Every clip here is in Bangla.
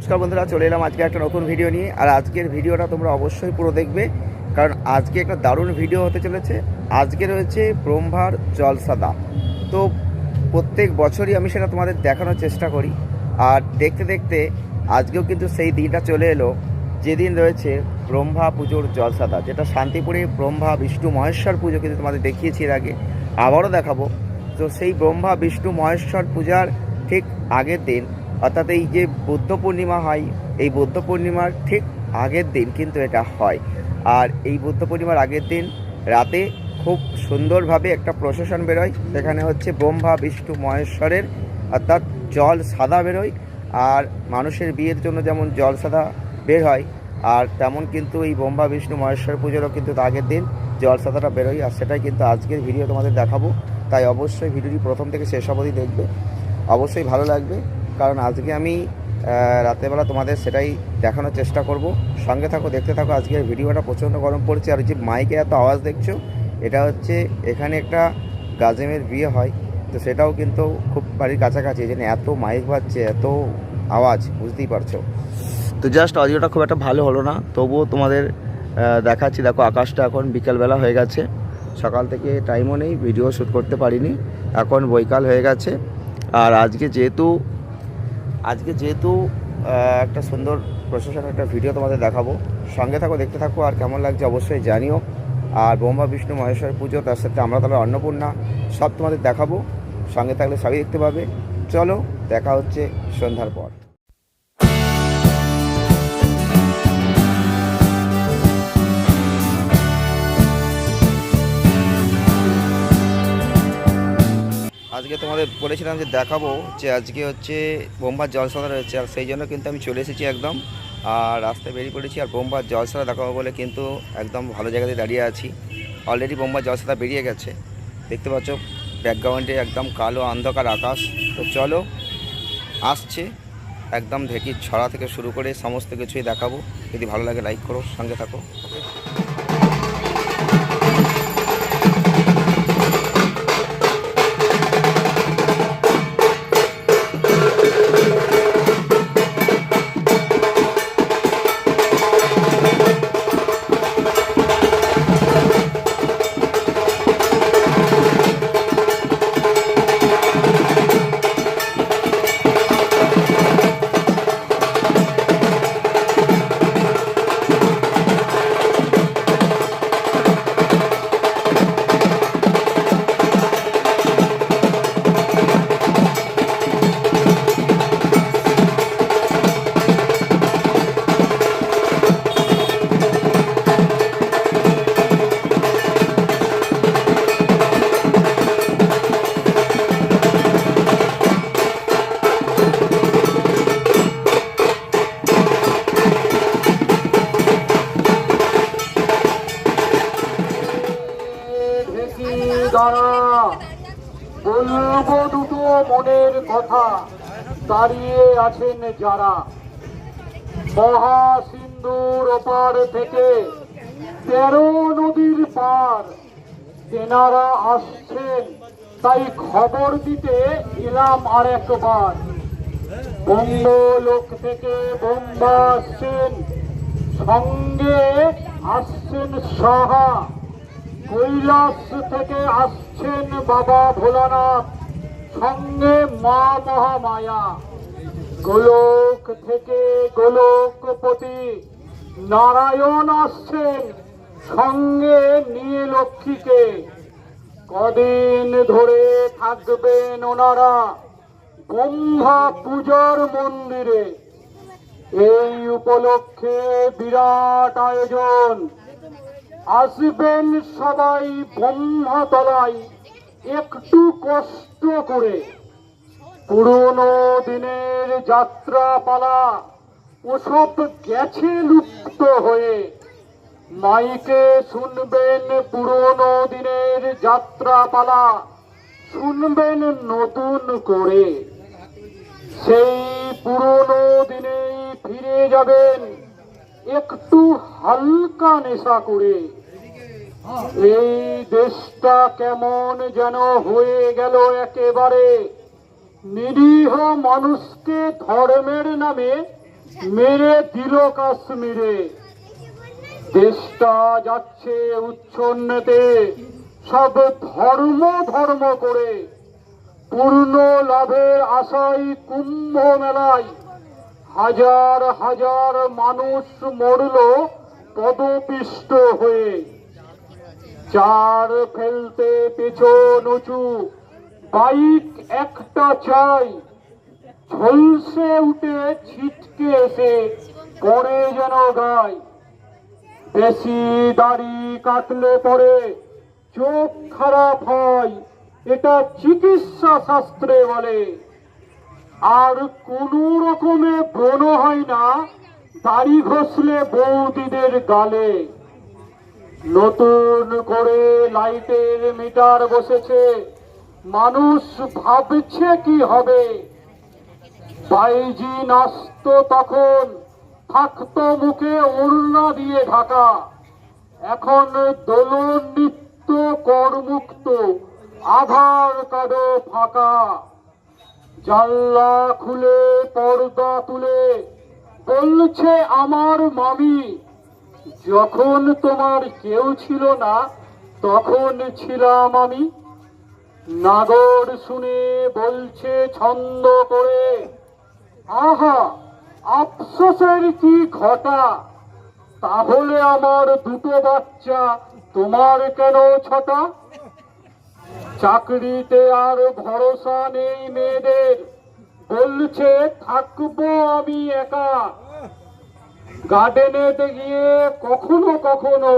নমস্কার বন্ধুরা, চলে এলাম আজকে একটা নতুন ভিডিও নিয়ে। আর আজকের ভিডিওটা তোমরা অবশ্যই পুরো দেখবে, কারণ আজকে একটা দারুণ ভিডিও হতে চলেছে। আজকে রয়েছে ব্রহ্মার জলসাদা তো প্রত্যেক বছরই আমি সেটা তোমাদের দেখানোর চেষ্টা করি। আর দেখতে দেখতে আজকেও কিন্তু সেই দিনটা চলে এলো, যেদিন রয়েছে ব্রহ্মা পুজোর জলসাদা যেটা শান্তিপুরে ব্রহ্মা বিষ্ণু মহেশ্বর পুজো কিন্তু তোমাদের দেখিয়েছি এর আগে। আবারও দেখাবো। তো সেই ব্রহ্মা বিষ্ণু মহেশ্বর পূজার ঠিক আগের দিন অর্থাৎ এই যে বুদ্ধ পূর্ণিমা হয়, এই বুদ্ধ পূর্ণিমার ঠিক আগের দিন কিন্তু এটা হয়। আর এই বুদ্ধ পূর্ণিমার আগের দিন রাতে খুব সুন্দরভাবে একটা প্রশাসন বেরোয়, সেখানে হচ্ছে ব্রহ্মা, বিষ্ণু, মহেশ্বরের অর্থাৎ জল সাদা বেরোয়, আর মানুষের বিয়ের জন্য যেমন জল সাদা বের হয়, আর তেমন কিন্তু এই ব্রহ্মা, বিষ্ণু, মহেশ্বর পুজোরও কিন্তু আগের দিন জল সাদাটা বেরোয়, আর সেটাই কিন্তু আজকের ভিডিও তোমাদের দেখাবো। তাই অবশ্যই ভিডিওটি প্রথম থেকে শেষ অবধি দেখবে। অবশ্যই ভালো লাগবে। কারণ আজকে আমি রাতেরবেলা তোমাদের সেটাই দেখানোর চেষ্টা করব। সঙ্গে থাকো, দেখতে থাকো, আজকের ভিডিওটা প্রচণ্ড গরম পড়ছে। আর যে মাইকে এত আওয়াজ দেখছ, এটা হচ্ছে এখানে একটা গাজেমের বিয়ে হয়। তো সেটাও কিন্তু খুব বাড়ির কাছাকাছি জন্য এত মাইক বাজছে, এত আওয়াজ, বুঝতেই পারছ। তো জাস্ট অডিওটা খুব একটা ভালো হলো না, তবুও তোমাদের দেখাচ্ছি। দেখো, আকাশটা এখন বিকেলবেলা হয়ে গেছে। সকাল থেকে টাইমও নেই ভিডিও শ্যুট করতে পারিনি। এখন বৈকাল হয়ে গেছে। আর আজকে যেহেতু আজকে যেহেতু একটা সুন্দর প্রশাসন, একটা ভিডিও তোমাদের দেখাবো। সঙ্গে থাকো, দেখতে থাকো, আর কেমন লাগছে অবশ্যই জানিও। আর ব্রহ্মা, বিষ্ণু, মহেশ্বর পুজো, তার সাথে আমরা তাহলে অন্নপূর্ণা, সব তোমাদের দেখাবো। সঙ্গে থাকলে সবই দেখতে পাবে। চলো, দেখা হচ্ছে সন্ধ্যার পর। তোমাদের বলেছিলাম যে দেখাবো যে আজকে হচ্ছে বোম্বার জলসাদা রয়েছে, আর সেই জন্য কিন্তু আমি চলে এসেছি একদম। আর রাস্তায় বেরিয়ে পড়েছি, আর বোম্বার জলসাদা দেখাবো বলে কিন্তু একদম ভালো জায়গাতে দাঁড়িয়ে আছি। অলরেডি বোম্বার জলসাদা বেরিয়ে গেছে। দেখতে পাচ্ছ, ব্যাকগ্রাউন্ডে একদম কালো অন্ধকার আকাশ। তো চলো, আসছে। একদম ঢেকির ছড়া থেকে শুরু করে সমস্ত কিছুই দেখাবো। যদি ভালো লাগে লাইক করো, সঙ্গে থাকো। ওকে দাঁড়িয়ে আছেন যারা মহা সিন্ধুর ওপার থেকে তেরো নদীর পার তেনারা আসছেন। তাই খবর দিতে এলাম আর একবার লোক থেকে বোম্বা আসছেন, সঙ্গে আসছেন সাহা। কৈলাস থেকে আসছেন বাবা ভোলানাথ। সঙ্গে মা মহামায়া। গোলক থেকে গোলকপতি। নারায়ণ আসছেন, সঙ্গে নিয়ে লক্ষ্মীকে। কদিন ধরে থাকবেন ওনারা ব্রহ্মা পূজার মন্দিরে। এই উপলক্ষে বিরাট আয়োজন। আসবেন সবাই ব্রহ্মতলায় একটু কষ্ট করে। পুরনো দিনের যাত্রাপালা ওসব গেছে লুপ্ত হয়ে। মাইকে শুনবেন পুরনো দিনের যাত্রাপালা শুনবেন নতুন করে। সেই পুরনো দিনেই ফিরে যাবেন একটু হালকা নেশা করে। এই দেশটা কেমন যেন হয়ে গেল একেবারে। নিরীহ মানুষকে ধর্মের নামে মেরে দিল কাশ্মীরে। দেশটা যাচ্ছে উচ্ছন্নতে, সব ধর্ম ধর্ম করে। পূর্ণ লাভের আশায় কুম্ভ মেলায় হাজার হাজার মানুষ মরল পদপিষ্ট হয়ে। চার ফেলতে পেছন উঁচু। বাইক একটা চাই। ঝলসে উঠে ছিটকে এসে পরে যেন গায়। বেশি দাড়ি কাটলে পরে চোখ খারাপ হয়, এটা চিকিৎসা শাস্ত্রে বলে। আর কোন রকমে ব্রণ হয় না, দাড়ি ঘষলে বৌদিদের গালে। নতুন করে লাইটের মিটার বসেছে। মানুষ ভাবছে কি হবে? বাইজি নাস্ত তখন, থাকতো মুখে ওড়না দিয়ে ঢাকা। এখন দোলন নিত্য করমুক্ত, আধার কার্ডও ফাঁকা। জানলা খুলে পর্দা তুলে, বলছে আমার মামি যখন তোমার কেউ ছিল না, তখন ছিলাম আমি। নাগর শুনে বলছে, ছন্দ করে, আহা, আফসোসের কি ঘটা? তাহলে আমার দুটো বাচ্চা তোমার কেন ছটা? চাকরিতে আর ভরসা নেই মেয়েদের। বলছে, থাকব আমি একা। গার্ডেনেতে গিয়ে কখনো কখনো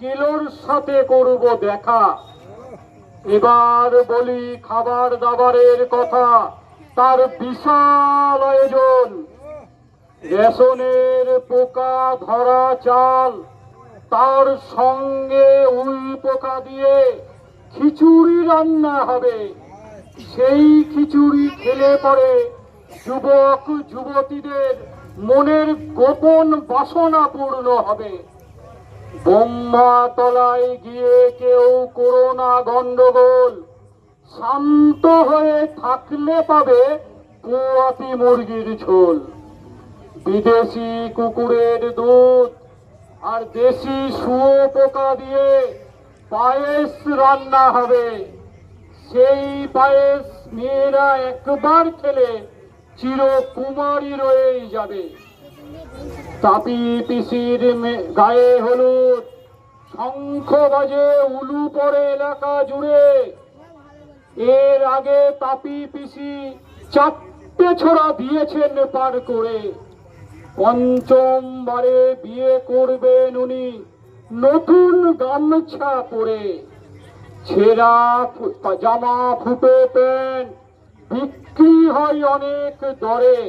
কিলোর সাথে করব দেখা। এবার বলি খাবার দাবারের কথা, তার বিশাল আয়োজন। রেশনের পোকা ধরা চাল, তার সঙ্গে উই পোকা দিয়ে খিচুড়ি রান্না হবে। সেই খিচুড়ি খেলে পরে যুবক, যুবতীদের মনের গোপন বাসনা পূর্ণ হবে। তলায় গিয়ে কেউ করোনা গন্ডগোল শান্ত হয়ে থাকলে পাবে পোয়াতি মুরগির ঝোল। বিদেশি কুকুরের দুধ আর দেশি শুয়ো পোকা দিয়ে পায়েস রান্না হবে। সেই পায়েস মেয়েরা একবার খেলে চিরকুমারী রয়েই যাবে। তাপি পিসির গায়ে হলুদ, শঙ্খ বাজে উলু পড়ে এলাকা জুড়ে। এর আগে তাপি পিসি চারটে ছোড়া দিয়েছেন পার করে। পঞ্চমবারে বিয়ে করবেন উনি নতুন গামছা পরে। ছেঁড়া জামা ফুটো প্যান্ট বিক্রি হয় অনেক দরে।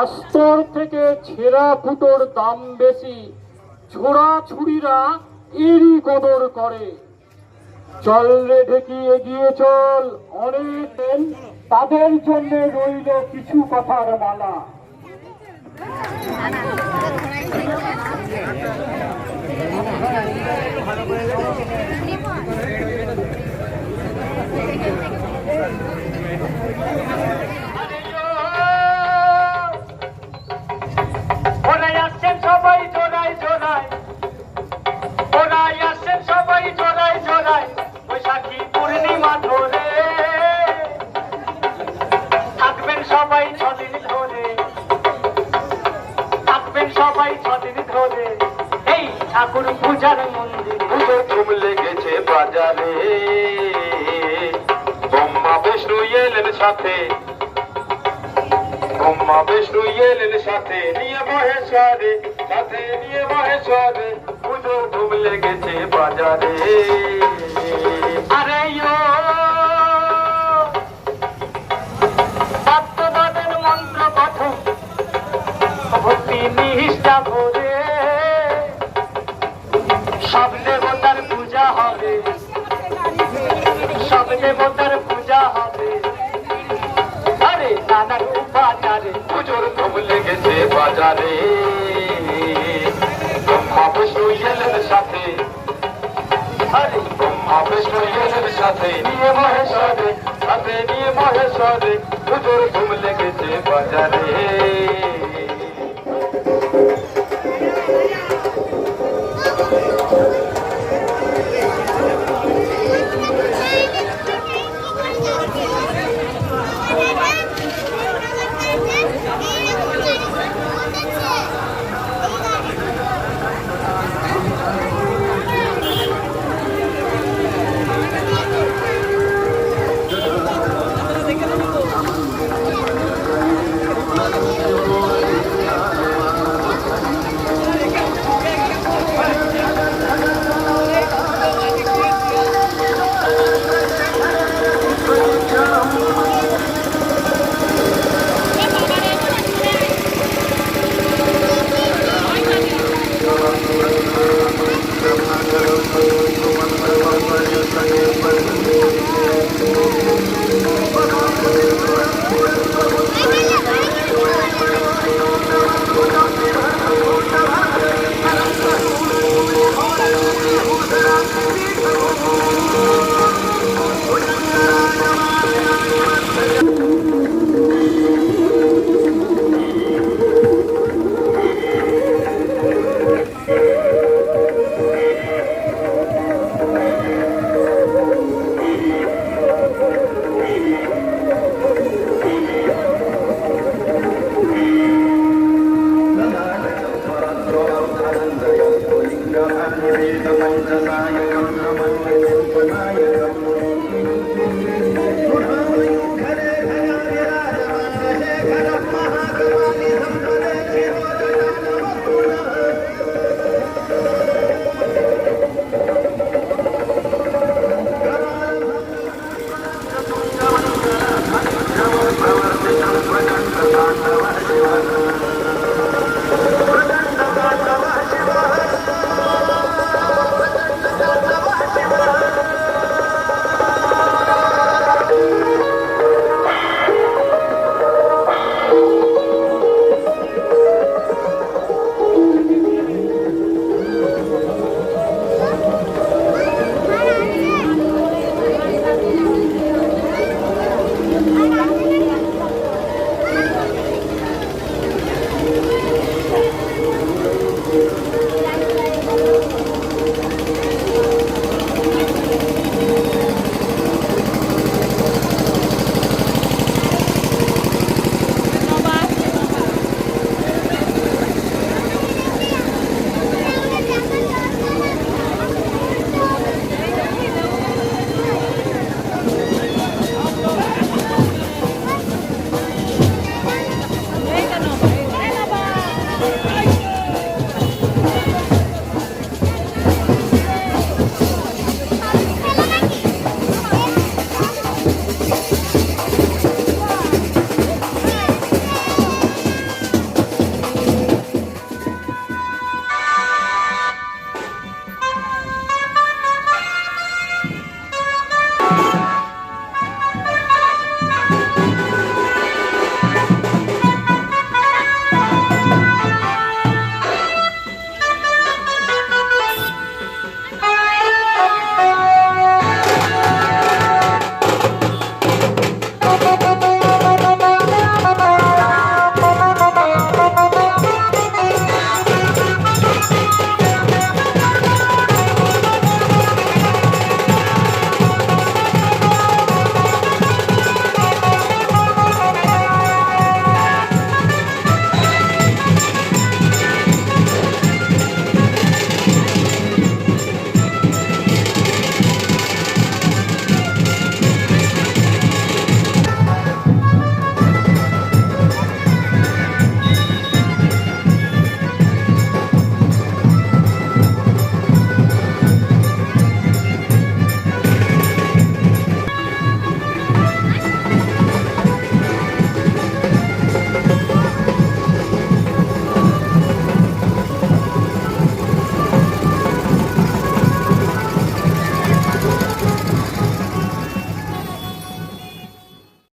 আস্তর থেকে ছেঁড়া ফুটোর দাম বেশি। ছোড়া ছুরিরা এরই কদর করে। চল রে ঢেকি, এগিয়ে চল। অনেক তাদের জন্য রইল কিছু কথার মালা। ওরাই সাথে। ব্রহ্মা বিষ্ণু এলেন সাথে, নিয়ে মহেশ্বরে সাথে নিয়ে মহেশ্বরে পুজো ধুম লেগেছে বাজারে। আরে সব দেবতার পূজা হবে, সব দেবতার বাজারে ব্রহ্মা, বিষ্ণু এলেন সাথে। ব্রহ্মা, বিষ্ণু এলেন সাথে নিয়ে মহেশ্বরে, সাথে নিয়ে মহেশ্বরে পুজোর ঘুম লেগেছে বাজারে।